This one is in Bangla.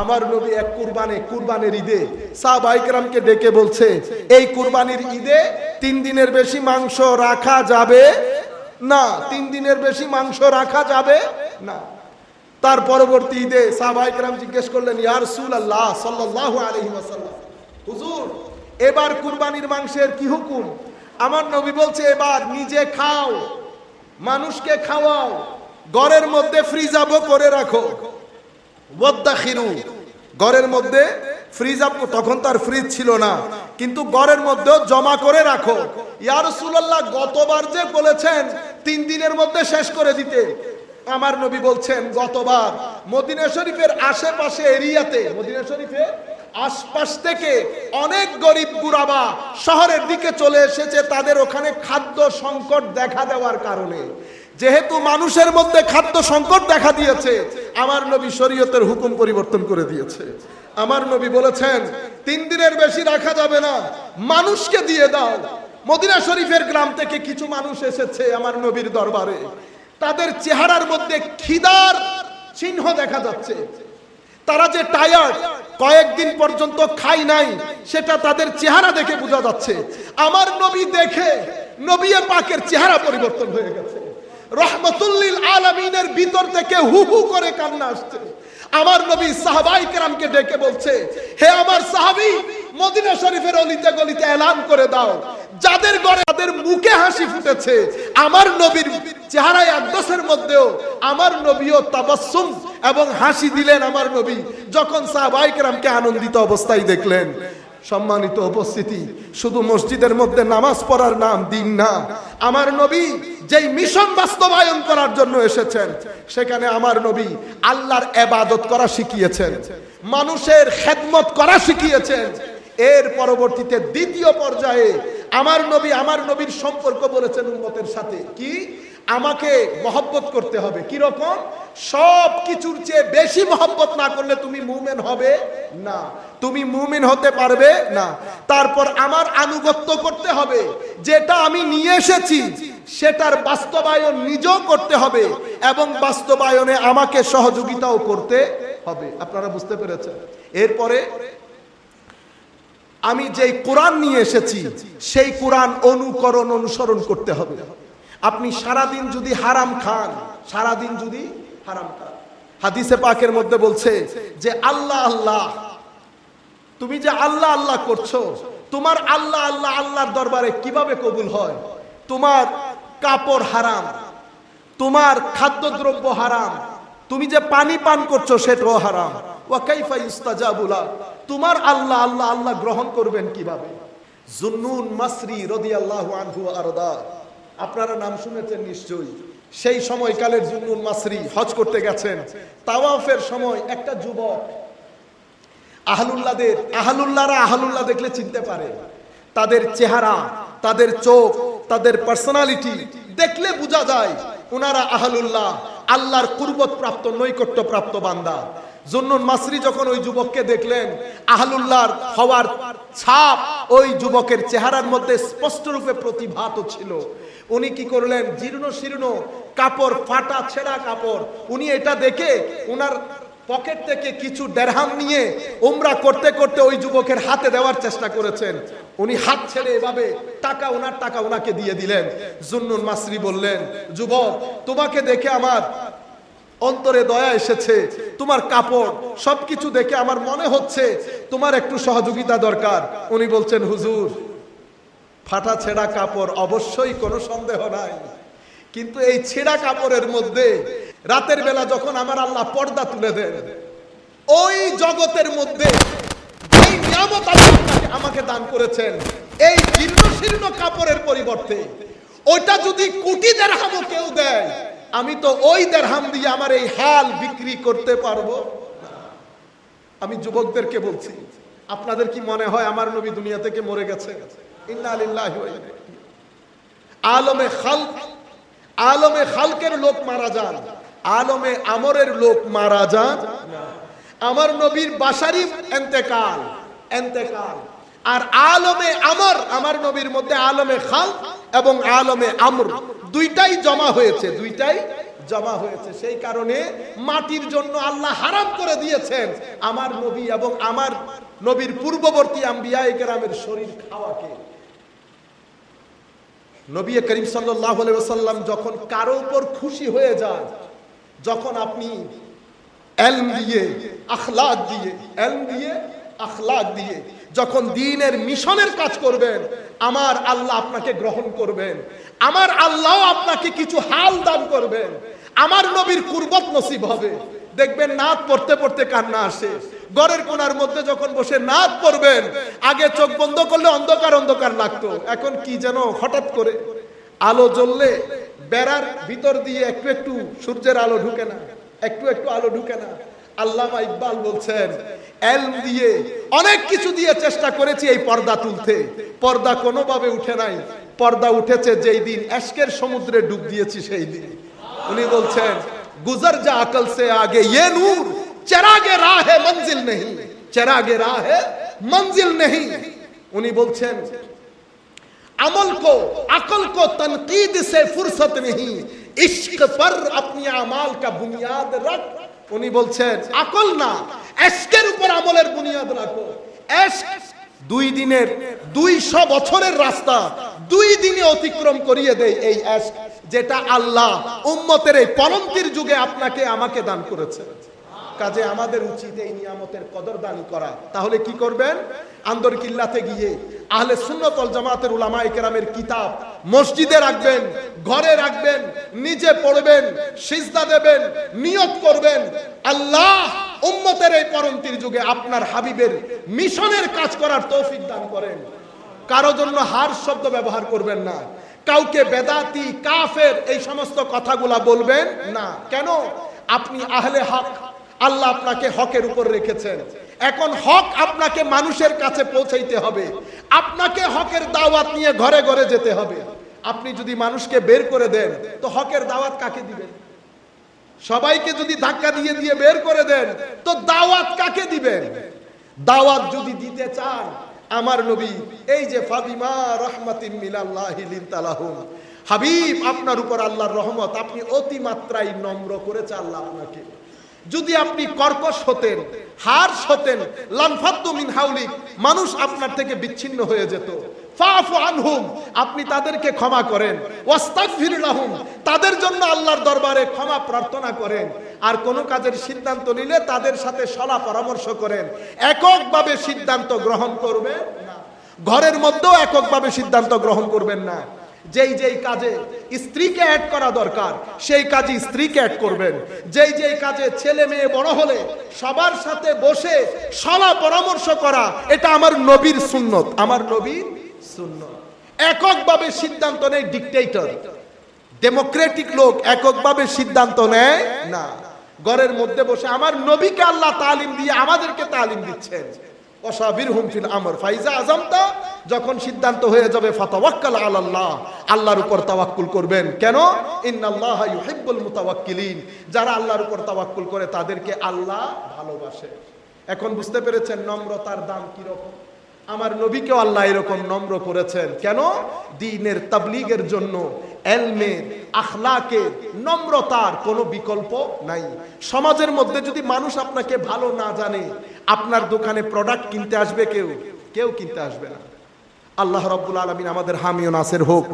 আমার নবী এক কুরবানে, কুরবানের ঈদে সাহাবাইকরামকে ডেকে বলছে, এই কুরবানির ঈদে তিন দিনের বেশি মাংস রাখা যাবে না? তিন দিনের বেশি মাংস রাখা যাবে না? তার পরবর্তী ঈদে সাহাবাইকরাম জিজ্ঞেস করলেন, ইয়া রাসূলুল্লাহ সাল্লাল্লাহু আলাইহি ওয়াসাল্লাম, হুজুর, এবার কুরবানির মাংসের কি হুকুম? আমার নবী বলছে, এবার নিজে খাও, মানুষকে খাওয়াও, ঘরের মধ্যে ফ্রিজ আপ করে রাখো। ঘরের মধ্যে ফ্রিজ আপ তখন তার ফ্রিজ ছিল না। কিন্তু ঘরের মধ্যেও জমা করে রাখো। ইয়া রাসূলুল্লাহ, গতবার যে বলেছেন, তিন দিনের মধ্যে শেষ করে দিতে। আমার নবী বলছেন, গতবার মদিনা শরীফের আশেপাশে এরিয়াতে, মদিনা শরীফের আশপাশ থেকে অনেক গরিব গুরাবা শহরের দিকে চলে এসেছে। তাদের ওখানে খাদ্য সংকট দেখা দেওয়ার কারণে। যেহেতু মানুষের মধ্যে খাদ্য সংকট দেখা দিয়েছে, আমার নবী শরীয়তের হুকুম পরিবর্তন করে দিয়েছে। আমার নবী বলেছেন, তিন দিনের বেশি রাখা যাবে না, মানুষকে দিয়ে দাও। মদিনা শরীফের গ্রাম থেকে কিছু মানুষ এসেছে আমার নবীর দরবারে। তাদের চেহারার মধ্যে খিদার চিহ্ন দেখা যাচ্ছে। তারা যে টায়ার্ড কয়েকদিন পর্যন্ত খাই নাই, সেটা তাদের চেহারা দেখে বোঝা যাচ্ছে। আমার নবী দেখে নবী পাকের চেহারা পরিবর্তন হয়ে গেছে। রহমতুল্লিল আলমিনের ভিতর থেকে হু হু করে কান্না আসছে। আমার নবী সাহাবাই কেরামকে ডেকে বলছে, হে আমার সাহাবি, মদিনা শরীফের অলিতে গলিতে এলান করে দাও। যাদের গড়ে তাদের মুখে হাসি ফুটেছে, আমার নবীর চেহারায় আকদসের মধ্যেও আমার নবীও তাবাসসুম এবং হাসি দিলেন আমার নবী। যখন সাহাবাই কেরামকে আনন্দিত অবস্থায় দেখলেন সম্মানিত উপস্থিতি, শুধু মসজিদের মধ্যে নামাজ পড়ার নাম দিন না। আমার নবী যেই মিশন বাস্তবায়ন করার জন্য এসেছেন, সেখানে আমার নবী আল্লাহর এবাদত করা শিখিয়েছেন, মানুষের খেদমত করা শিখিয়েছেন। এর পরবর্তীতে দ্বিতীয় পর্যায়ে আমার নবী আমার নবীর সম্পর্ক বলেছেন উম্মতের সাথে। কি? আমাকে মহব্বত করতে হবে। কি রকম? সব কিছুর চেয়ে বেশি মহব্বত না করলে তুমি মুমেন হবে না। তুমি মুমিন হতে পারবে না। তারপর আমার আনুগত্য করতে হবে। যেটা আমি নিয়ে এসেছি, সেটার বাস্তবায়ন নিজেও করতে হবে এবং বাস্তবায়নে আমাকে সহযোগিতাও করতে হবে। আপনারা বুঝতে পেরেছেন? এরপরে আমি যেই কোরআন নিয়ে এসেছি, সেই কোরআন অনুকরণ অনুসরণ করতে হবে। আপনি সারাদিন যদি হারাম খান, সারাদিন যদি হারাম খান। হাদিসে পাকের মধ্যে বলছে যে আল্লাহ আল্লাহ, তুমি যে আল্লাহ আল্লাহ করছ, তোমার আল্লাহ আল্লাহ, আল্লাহর দরবারে কীভাবে কবুল হয়? তোমার কাপড় হারাম, তোমার খাদ্যদ্রব্য হারাম, তুমি যে পানি পান করছ সেটাও হারাম। ওয়াকাইফা ইস্তাজাবুলা তোমার আল্লাহ আল্লাহ আল্লাহ গ্রহণ করবেন কীভাবে? জুন্নুন মাসরি রাদিয়াল্লাহু আনহু আরদা আপনারা নাম শুনেছেন নিশ্চয়ই। সেই সময়কালের জুন্নুন মাসরি হজ করতে গেছেন। তাওয়াফের সময় একটা যুবক আহলুল্লাহদের আহলুল্লাহরা আহলুল্লাহ দেখলে চিনতে পারে। তাদের চেহারা, তাদের চোখ, তাদের পার্সোনালিটি দেখলে বোঝা যায় ওনারা আহলুল্লাহ, আল্লাহর কুরবত প্রাপ্ত নৈকট্য প্রাপ্ত বান্দা। জন্নুন মাসরি যখন ওই যুবককে দেখলেন, আহলুল্লাহর হওয়ার ছাপ ওই যুবকের চেহারার মধ্যে স্পষ্ট রূপে প্রতিভাত ছিল। উনি কি করলেন? জীর্ণ শীর্ণ কাপড়, ফাটা, ছেঁড়া কাপড়। উনি এটা দেখে উনার পকেট থেকে কিছু দেড়হাম নিয়ে উমরা করতে করতে ওই যুবকের হাতে দেওয়ার চেষ্টা করেছেন। উনি হাত ছেড়ে এভাবে টাকা ওনার টাকা ওনাকে দিয়ে দিলেন। জুন্নুন মাসরি বললেন, যুবক, তোমাকে দেখে আমার অন্তরে দয়া এসেছে। তোমার কাপড়, সবকিছু দেখে আমার মনে হচ্ছে তোমার একটু সহযোগিতা দরকার। উনি বলছেন, হুজুর, ফাটা ছেঁড়া কাপড় অবশ্যই কোনো সন্দেহ নাই। কিন্তু এই ছেঁড়া কাপড়ের মধ্যে রাতের বেলা যখন আমার আল্লাহ পর্দা তুলে দেন, ওই জগতের মধ্যে যেই নিয়ামত আমাকে- দান করেছেন, এই জীর্ণ শীর্ণ কাপড়ের পরিবর্তে, ওইটা যদি কোটি দেড়হামও কেউ দেয় আমি তো ওই দেড়হাম দিয়ে আমার এই হাল বিক্রি করতে পারব। আমি যুবকদেরকে বলছি, আপনাদের কি মনে হয় আমার নবী দুনিয়া থেকে মরে গেছে? আলমে খালক, আলমে খালকের লোক মারা যান। আলমে আমরের লোক মারা যান। আমার নবীর বাসারি এন্তেকাল এন্তেকাল। আর আলমে আমর, আমার নবীর মধ্যে আলমে খাল এবং আলমে আমর। দুইটাই জমা হয়েছে, দুইটাই জমা হয়েছে। সেই কারণে মাটির জন্য আল্লাহ হারাম করে দিয়েছেন। আমার নবী এবং আমার নবীর পূর্ববর্তী আম্বিয়া গ্রামের শরীর খাওয়াকে। নবী করিম সাল্লাম যখন কারও উপর খুশি হয়ে যায় যখন আপনি এলম দিয়ে, আখলাক দিয়ে, এলম দিয়ে আখলাক দিয়ে যখন দিনের মিশনের কাজ করবেন, আমার আল্লাহ আপনাকে গ্রহণ করবেন। আমার আল্লাহ আপনাকে কিছু হাল দান করবেন। আমার নবীর কুরবত নসিব হবে। দেখবেন নাচ পড়তে পড়তে কান্না আসে। ঘরের কোনার মধ্যে যখন বসে নাচ পড়বেন, আগে চোখ বন্ধ করলে অন্ধকার অন্ধকার লাগতো। এখন কি যেন হঠাৎ করে আলো জ্বললে বেড়ার ভিতর দিয়ে একটু একটু সূর্যের আলো ঢুকে না, একটু একটু আলো ঢুকে না। আল্লামা ইকবাল বলছেন, এলম দিয়ে অনেক কিছু দিয়ে চেষ্টা করেছি এই পর্দা তুলতে। পর্দা কোনোভাবে উঠে নাই। পর্দা উঠেছে যেই দিন এসকের সমুদ্রে ডুব দিয়েছি সেই দিন। উনি বলছেন, গুজর যা আকল সে আগে ইয়ে নূর, চেরাগে রাহে মঞ্জিল নেই চেরাগে রাহে মঞ্জিল নেই উনি বলছেন, আমল কো, আকল কো তনকিদ সে ফুরসত নেই ইশক পর আপনি আমাল কা বুনিয়াদ রাখ। উনি বলছেন, আকল না, এসকের উপর আমলের বুনিয়াদ রাখো। দুই দিনের দুইশ বছরের রাস্তা, দুই দিনে অতিক্রম করিয়ে দেয় এই এশক যেটা আল্লাহ উম্মতের এই পরন্তির যুগে আপনাকে, আমাকে দান করেছে। কাজে আমাদের উচিত এই নিয়ামতের কদরদানি করা। তাহলে কি করবেন? আন্দর কিল্লাতে গিয়ে আহলে সুন্নতল জামাতের উলামায়ে কেরামের কিতাব মসজিদে রাখবেন, ঘরে রাখবেন, নিজে পড়বেন, সিজদা দেবেন নিয়ত করবেন। আল্লাহ উম্মতের এই পরন্তির যুগে আপনার হাবিবের মিশনের কাজ করার তৌফিক দান করেন। কারও জন্য হার শব্দ ব্যবহার করবেন না। কাউকে বেদাতি, কাফের এই সমস্ত কথাগুলা বলবেন না। কেন? আপনি আহলে হক আল্লাহ আপনাকে হকের উপর রেখেছেন। এখন হক আপনাকে মানুষের কাছে পৌঁছাইতে হবে। আপনাকে হকের দাওয়াত নিয়ে ঘরে ঘরে যেতে হবে। আপনি যদি মানুষকে বের করে দেন, তো হকের দাওয়াত কাকে দিবেন? সবাইকে যদি ধাক্কা দিয়ে দিয়ে বের করে দেন, তো দাওয়াত কাকে দিবেন? দাওয়াত যদি দিতে চান, আমার নবী, এই যে ফাদিমা রহমাতিন মিনাল্লাহি লিনতালাহুম। হাবিব, আপনার উপর আল্লাহর রহমত, আপনি অতিমাত্রায় নম্র করেছে আল্লাহ আপনাকে। যদি আপনি কর্কশ হতেন, হার্স হতেন, লানফাদ্দু মিন হাউলিক মানুষ আপনার থেকে বিচ্ছিন্ন হয়ে যেত। ফাফু আনহুম, আপনি তাদেরকে ক্ষমা করেন। ওয়াস্তাগফির লাহুম, তাদের জন্য আল্লাহর দরবারে ক্ষমা প্রার্থনা করেন। আর কোন কাজের সিদ্ধান্ত নিলে তাদের সাথে সলা পরামর্শ করেন। এককভাবে সিদ্ধান্ত গ্রহণ করবেন ঘরের মধ্যেও এককভাবে সিদ্ধান্ত গ্রহণ করবেন না। যেই যেই কাজে স্ত্রীকে অ্যাড করা দরকার, সেই কাজে স্ত্রীকে অ্যাড করবেন। যেই যেই কাজে ছেলে মেয়ে বড় হলে সবার সাথে বসে সলা পরামর্শ করা, এটা আমার নবীর সুন্নত। আমার নবীর সুন্নত। এককভাবে সিদ্ধান্ত নেয় ডিকটেটর ডেমোক্রেটিক লোক এককভাবে সিদ্ধান্ত নেয় না। ঘরের মধ্যে বসে আমার নবীকে আল্লাহ তালিম দিয়ে আমাদেরকে তালিম দিচ্ছেন। অসাবির হুমফিল আমর। ফাইজা আজমতা যখন সিদ্ধান্ত হয়ে যাবে, ফাতাওয়াক্কাল আলাল্লাহ, আল্লাহর উপর তাওয়াক্কুল করবেন। কেন? ইন্নাল্লাহ ইউহিব্বুল মুতাওয়াক্কিলিন। যারা আল্লাহর উপর তাওয়াক্কুল করে, তাদেরকে আল্লাহ ভালোবাসে। এখন বুঝতে পেরেছেন নম্রতার দাম কি রকম আমার নবীকেও আল্লাহ এরকম নম্র করেছেন। কেন? দিনের তাবলিগের জন্য এলমের আখলাকের নম্রতার কোনো বিকল্প নাই। সমাজের মধ্যে যদি মানুষ আপনাকে ভালো না জানে, আপনার দোকানে প্রোডাক্ট কিনতে আসবে কেউ? কেউ কিনতে আসবে না। আল্লাহ রব্বুল আলমিন আমাদের হামিও নাসের হোক।